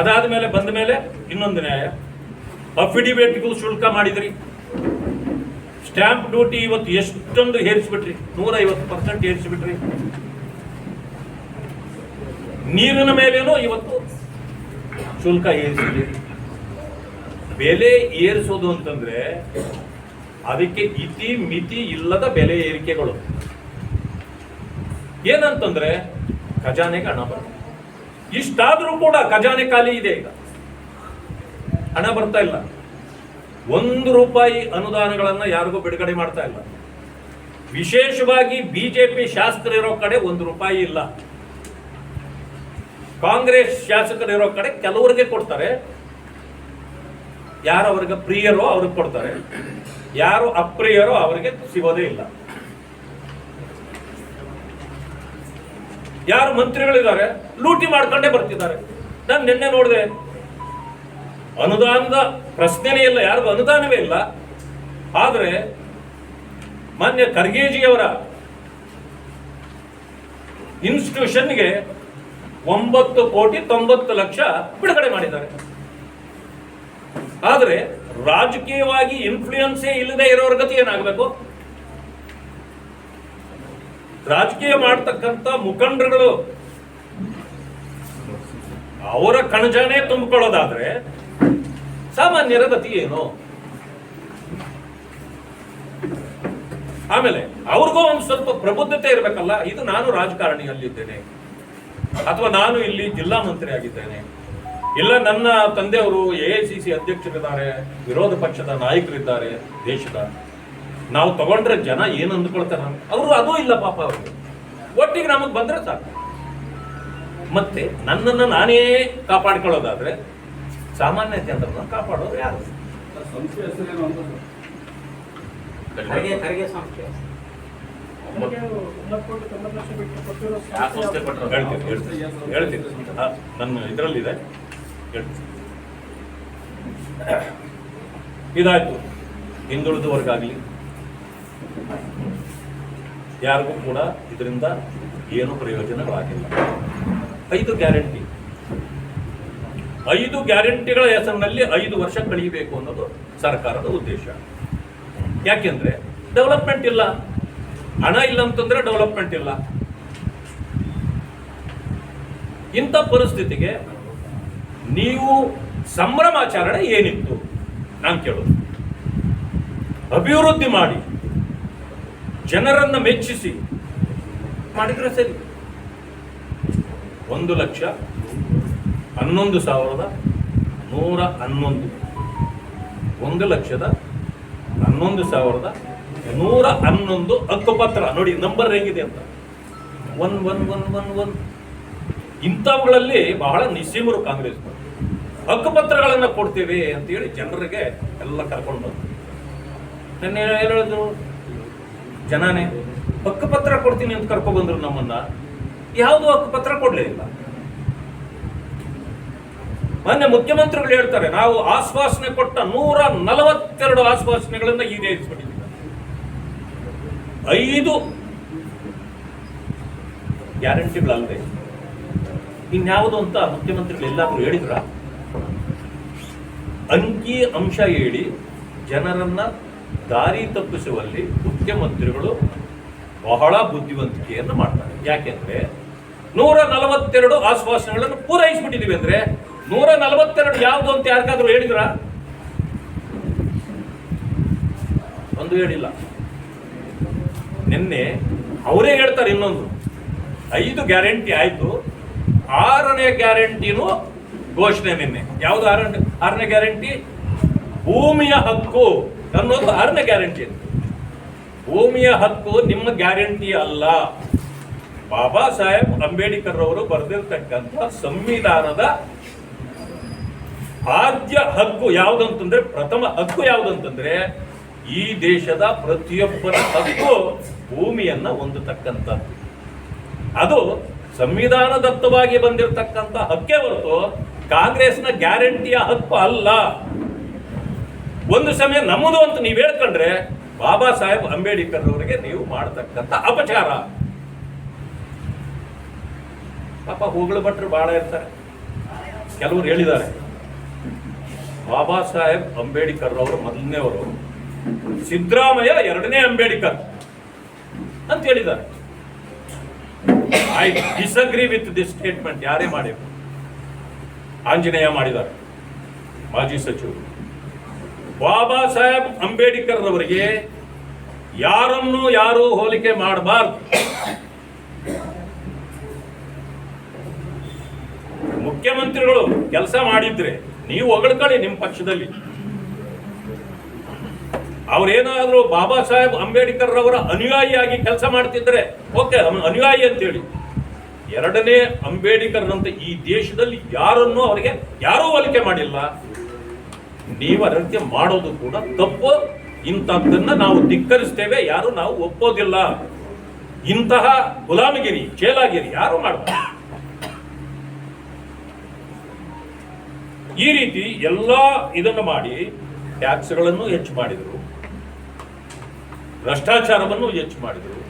ಅದಾದ ಮೇಲೆ ಬಂದ ಮೇಲೆ ಇನ್ನೊಂದು ನ್ಯಾಯ ಅಫಿಡಿವೇಟ್ಗೂ ಶುಲ್ಕ ಮಾಡಿದ್ರಿ. ಸ್ಟ್ಯಾಂಪ್ ಡ್ಯೂಟಿ ಇವತ್ತು ಎಷ್ಟೊಂದು ಏರಿಸ್ಬಿಟ್ರಿ? ನೂರ ಐವತ್ತು ಪರ್ಸೆಂಟ್ ಏರಿಸ್ಬಿಟ್ರಿ. ನೀರಿನ ಮೇಲೇನೂ ಇವತ್ತು ಶುಲ್ಕ ಏರಿಸಿದ್ರಿ ಬೆಲೆ ಏರಿಸೋದು ಅಂತಂದ್ರೆ ಅದಕ್ಕೆ ಇತಿ ಮಿತಿ ಇಲ್ಲದ ಬೆಲೆ ಏರಿಕೆಗಳು. ಏನಂತಂದ್ರೆ ಖಜಾನೆಗೆ ಹಣ ಬರುತ್ತೆ. ಇಷ್ಟಾದ್ರೂ ಕೂಡ ಖಜಾನೆ ಖಾಲಿ ಇದೆ ಈಗ. ಹಣ ಬರ್ತಾ ಇಲ್ಲ. ಒಂದು ರೂಪಾಯಿ ಅನುದಾನಗಳನ್ನ ಯಾರಿಗೂ ಬಿಡುಗಡೆ ಮಾಡ್ತಾ ಇಲ್ಲ. ವಿಶೇಷವಾಗಿ ಬಿಜೆಪಿ ಶಾಸಕರಿರೋ ಕಡೆ ಒಂದು ರೂಪಾಯಿ ಇಲ್ಲ. ಕಾಂಗ್ರೆಸ್ ಶಾಸಕರಿರೋ ಕಡೆ ಕೆಲವರಿಗೆ ಕೊಡ್ತಾರೆ. ಯಾರು ಅವ್ರಿಗೆ ಪ್ರಿಯರೋ ಅವ್ರಿಗೆ ಕೊಡ್ತಾರೆ. ಯಾರು ಅಪ್ರಿಯರೋ ಅವರಿಗೆ ಸಿಗೋದೇ ಇಲ್ಲ. ಯಾರು ಮಂತ್ರಿಗಳಿದ್ದಾರೆ, ಲೂಟಿ ಮಾಡ್ಕೊಂಡೇ ಬರ್ತಿದ್ದಾರೆ. ನಾನು ನಿನ್ನೆ ನೋಡಿದೆ, ಅನುದಾನದ ಪ್ರಶ್ನೆನೇ ಇಲ್ಲ, ಯಾರಿಗೂ ಅನುದಾನವೇ ಇಲ್ಲ. ಆದರೆ, ಮಾನ್ಯ ಖರ್ಗೇಜಿಯವರ ಇನ್ಸ್ಟಿಟ್ಯೂಷನ್ಗೆ ಒಂಬತ್ತು ಕೋಟಿ ತೊಂಬತ್ತು ಲಕ್ಷ ಬಿಡುಗಡೆ ಮಾಡಿದ್ದಾರೆ. ಆದರೆ, ರಾಜಕೀಯವಾಗಿ ಇನ್ಫ್ಲೂಯೆನ್ಸೇ ಇಲ್ಲದೆ ಇರೋರ ಗತಿ ಏನಾಗಬೇಕು? ರಾಜಕೀಯ ಮಾಡ್ತಕ್ಕಂಥ ಮುಖಂಡರುಗಳು ಅವರ ಕಣಜನೇ ತುಂಬಿಕೊಳ್ಳೋದಾದ್ರೆ ಸಾಮಾನ್ಯರ ಗತಿ ಏನು? ಆಮೇಲೆ ಅವ್ರಿಗೂ ಒಂದು ಸ್ವಲ್ಪ ಪ್ರಬುದ್ಧತೆ ಇರಬೇಕಲ್ಲ, ಇದು ನಾನು ರಾಜಕಾರಣಿಯಲ್ಲಿದ್ದೇನೆ. ಅಥವಾ ನಾನು ಇಲ್ಲಿ ಜಿಲ್ಲಾ ಮಂತ್ರಿ ಆಗಿದ್ದೇನೆ. ಇಲ್ಲ, ನನ್ನ ತಂದೆಯವರು ಎ ಐ ಸಿ ಸಿ ಅಧ್ಯಕ್ಷರಿದ್ದಾರೆ, ವಿರೋಧ ಪಕ್ಷದ ನಾಯಕರಿದ್ದಾರೆ ದೇಶದ. ನಾವು ತಗೊಂಡ್ರೆ ಜನ ಏನು ಅಂದ್ಕೊಳ್ತಾರೆ? ಅವರು ಅದೂ ಇಲ್ಲ ಪಾಪ ಅವರು. ಒಟ್ಟಿಗೆ ನಮಗೆ ಬಂದ್ರೆ ಸಾಕು. ಮತ್ತೆ ನನ್ನನ್ನು ನಾನೇ ಕಾಪಾಡ್ಕೊಳ್ಳೋದಾದ್ರೆ ಸಾಮಾನ್ಯ ಜನರನ್ನ ಕಾಪಾಡೋದು ಯಾರು? ಹೇಳ್ತೀನಿ ಹೇಳ್ತೀನಿ ಹೇಳ್ತೀನಿ. ಹಾ, ನನ್ನ ಇದರಲ್ಲಿದೆ. ಹೇಳ್ತೀನಿ. ಇದಾಯ್ತು. ಹಿಂದುಳಿದ ವರ್ಗ ಆಗಲಿ ಯಾರಿಗೂ ಕೂಡ ಇದರಿಂದ ಏನು ಪ್ರಯೋಜನಗಳಾಗಿಲ್ಲ. ಐದು ಗ್ಯಾರಂಟಿ. ಐದು ಗ್ಯಾರಂಟಿಗಳ ಹೆಸರಿನಲ್ಲಿ ಐದು ವರ್ಷ ಕಳೀಬೇಕು ಅನ್ನೋದು ಸರ್ಕಾರದ ಉದ್ದೇಶ. ಯಾಕೆಂದ್ರೆ ಡೆವಲಪ್ಮೆಂಟ್ ಇಲ್ಲ. ಹಣ ಇಲ್ಲ ಅಂತಂದ್ರೆ ಡೆವಲಪ್ಮೆಂಟ್ ಇಲ್ಲ. ಇಂಥ ಪರಿಸ್ಥಿತಿಗೆ ನೀವು ಸಂಭ್ರಮಾಚರಣೆ ಏನಿತ್ತು? ನಾನು ಕೇಳೋದು. ಅಭಿವೃದ್ಧಿ ಮಾಡಿ. ಜನರನ್ನ ಮೆಚ್ಚಿಸಿ ಮಾಡಿದ್ರೆ ಸರಿ. ಒಂದು ಲಕ್ಷ ಹನ್ನೊಂದು ಸಾವಿರದ ನೂರ ಹನ್ನೊಂದು. ಒಂದು ಲಕ್ಷದ ಹನ್ನೊಂದು ಸಾವಿರದ ನೂರ ಹನ್ನೊಂದು ಹಕ್ಕುಪತ್ರ. ನೋಡಿ ನಂಬರ್ ಹೆಂಗಿದೆ ಅಂತ. One one one one one. ಇಂಥವುಗಳಲ್ಲಿ ಬಹಳ ನಿಸೀಮರು ಕಾಂಗ್ರೆಸ್ ಹಕ್ಕುಪತ್ರಗಳನ್ನು ಕೊಡ್ತೀವಿ ಅಂತೇಳಿ ಜನರಿಗೆ ಎಲ್ಲ ಕರ್ಕೊಂಡು ಬಂದು ನಿನ್ನೆ ಏನು ಹೇಳಿದ್ರು ಜನನೇ ಹಕ್ಕುಪತ್ರ ಕೊಡ್ತೀನಿ ಅಂತ ಕರ್ಕೊ ಬಂದ್ರು ನಮ್ಮನ್ನ, ಯಾವುದು ಹಕ್ಕುಪತ್ರ ಕೊಡ್ಲೇ ಇಲ್ಲ. ಮೊನ್ನೆ ಮುಖ್ಯಮಂತ್ರಿಗಳು ಹೇಳ್ತಾರೆ, ನಾವು ಆಶ್ವಾಸನೆ ಕೊಟ್ಟ ನೂರ ನಲವತ್ತೆರಡು ಆಶ್ವಾಸನೆಗಳನ್ನ ಈಡೇರಿಸ್ಬಿಟ್ಟಿದ್ದೀವಿ. ಐದು ಗ್ಯಾರಂಟಿಗಳಲ್ಲದೆ, ಇನ್ಯಾವುದು ಅಂತ ಮುಖ್ಯಮಂತ್ರಿಗಳು ಎಲ್ಲಾದ್ರೂ ಹೇಳಿದ್ರ? ಅಂಕಿ ಅಂಶ ಹೇಳಿ ಜನರನ್ನ ದಾರಿ ತಪ್ಪಿಸುವಲ್ಲಿ ಮುಖ್ಯಮಂತ್ರಿಗಳು ಬಹಳ ಬುದ್ಧಿವಂತಿಕೆಯನ್ನು ಮಾಡ್ತಾರೆ. ಯಾಕೆಂದ್ರೆ ನೂರ ನಲವತ್ತೆರಡು ಆಶ್ವಾಸನೆಗಳನ್ನು ಪೂರೈಸಿಬಿಟ್ಟಿದ್ದೀವಿ ಅಂದ್ರೆ ನೂರ ನಲವತ್ತೆರಡು ಯಾವುದು ಅಂತ ಯಾರಿಗಾದ್ರೂ ಹೇಳಿದ್ರ? ಒಂದು ಹೇಳಿಲ್ಲ. ನಿನ್ನೆ ಅವರೇ ಹೇಳ್ತಾರೆ ಇನ್ನೊಂದು. ಐದು ಗ್ಯಾರಂಟಿ ಆಯ್ತು. ಆರನೇ ಗ್ಯಾರಂಟಿನೂ ಘೋಷಣೆ ನಿನ್ನೆ. ಯಾವುದು ಆರನೇ ಆರನೇ ಗ್ಯಾರಂಟಿ? ಭೂಮಿಯ ಹಕ್ಕು. ಅನ್ನೋದು ಆರನೇ ಗ್ಯಾರಂಟಿ ಅಂತ ಭೂಮಿಯ ಹಕ್ಕು ನಿಮ್ಮ ಗ್ಯಾರಂಟಿ ಅಲ್ಲ. ಬಾಬಾ ಸಾಹೇಬ್ ಅಂಬೇಡ್ಕರ್ ಅವರು ಬರೆದಿರ್ತಕ್ಕಂಥ ಸಂವಿಧಾನದ ಆದ್ಯ ಹಕ್ಕು ಯಾವುದಂತಂದ್ರೆ, ಪ್ರಥಮ ಹಕ್ಕು ಯಾವುದಂತಂದ್ರೆ, ಈ ದೇಶದ ಪ್ರತಿಯೊಬ್ಬರ ಹಕ್ಕು ಭೂಮಿಯನ್ನ ಹೊಂದತಕ್ಕಂಥದ್ದು. ಅದು ಸಂವಿಧಾನದತ್ತವಾಗಿ ಬಂದಿರತಕ್ಕಂಥ ಹಕ್ಕೇ ಹೊರತು ಕಾಂಗ್ರೆಸ್ನ ಗ್ಯಾರಂಟಿಯ ಹಕ್ಕು ಅಲ್ಲ. ಒಂದು ಸಮಯ ನಮ್ಮದು ಅಂತ ನೀವು ಹೇಳ್ಕೊಂಡ್ರೆ ಬಾಬಾ ಸಾಹೇಬ್ ಅಂಬೇಡ್ಕರ್ ಅವರಿಗೆ ನೀವು ಮಾಡತಕ್ಕಂಥ ಅಪಚಾರ. ಪಾಪ ಹೂಗಳು ಭಟ್ರು ಬಹಳ ಇರ್ತಾರೆ. ಕೆಲವರು ಹೇಳಿದ್ದಾರೆ. ಬಾಬಾ ಸಾಹೇಬ್ ಅಂಬೇಡ್ಕರ್ ಅವರು ಮೊದಲನೇವರು ಸಿದ್ದರಾಮಯ್ಯ ಎರಡನೇ ಅಂಬೇಡ್ಕರ್ ಅಂತ ಹೇಳಿದ್ದಾರೆ. I disagree with this statement ಯಾರೇ ಮಾಡಿದ್ರು. ಆಂಜನೇಯ ಮಾಡಿದ್ದಾರೆ. ಮಾಜಿ ಸಚಿವರು. ಬಾಬಾ ಸಾಹೇಬ್ ಅಂಬೇಡ್ಕರ್ ರವರಿಗೆ ಯಾರನ್ನು ಯಾರು ಹೋಲಿಕೆ ಮಾಡಬಾರ್ದು. ಮುಖ್ಯಮಂತ್ರಿಗಳು ಕೆಲಸ ಮಾಡಿದ್ರೆ ನೀವು ಹೊಗಳ್ಕೊಳ್ಳಿ ನಿಮ್ಮ ಪಕ್ಷದಲ್ಲಿ. ಅವ್ರೇನಾದ್ರೂ ಬಾಬಾ ಸಾಹೇಬ್ ಅಂಬೇಡ್ಕರ್ ಅವರ ಅನುಯಾಯಿಯಾಗಿ ಕೆಲಸ ಮಾಡ್ತಿದ್ರೆ, ಓಕೆ ಅನುಯಾಯಿ ಅಂತೇಳಿ. ಎರಡನೇ ಅಂಬೇಡ್ಕರ್ ಅಂತ ಈ ದೇಶದಲ್ಲಿ ಯಾರನ್ನು ಅವರಿಗೆ ಯಾರೂ ಹೋಲಿಕೆ ಮಾಡಿಲ್ಲ. ನೀವು ಅದಕ್ಕೆ ಮಾಡೋದು ಕೂಡ ತಪ್ಪು. ಇಂಥದ್ದನ್ನ ನಾವು ಧಿಕ್ಕರಿಸ್ತೇವೆ, ಯಾರು ನಾವು ಒಪ್ಪೋದಿಲ್ಲ. ಇಂತಹ ಗುಲಾಮಗಿರಿ, ಚೇಲಾಗಿರಿ ಯಾರು ಮಾಡ್ತಾರೆ ಈ ರೀತಿ ಎಲ್ಲ ಇದನ್ನು ಮಾಡಿ ಟ್ಯಾಕ್ಸ್ಗಳನ್ನು ಹೆಚ್ಚು ಮಾಡಿದರು, ಭ್ರಷ್ಟಾಚಾರವನ್ನು ಹೆಚ್ಚು ಮಾಡಿದರು.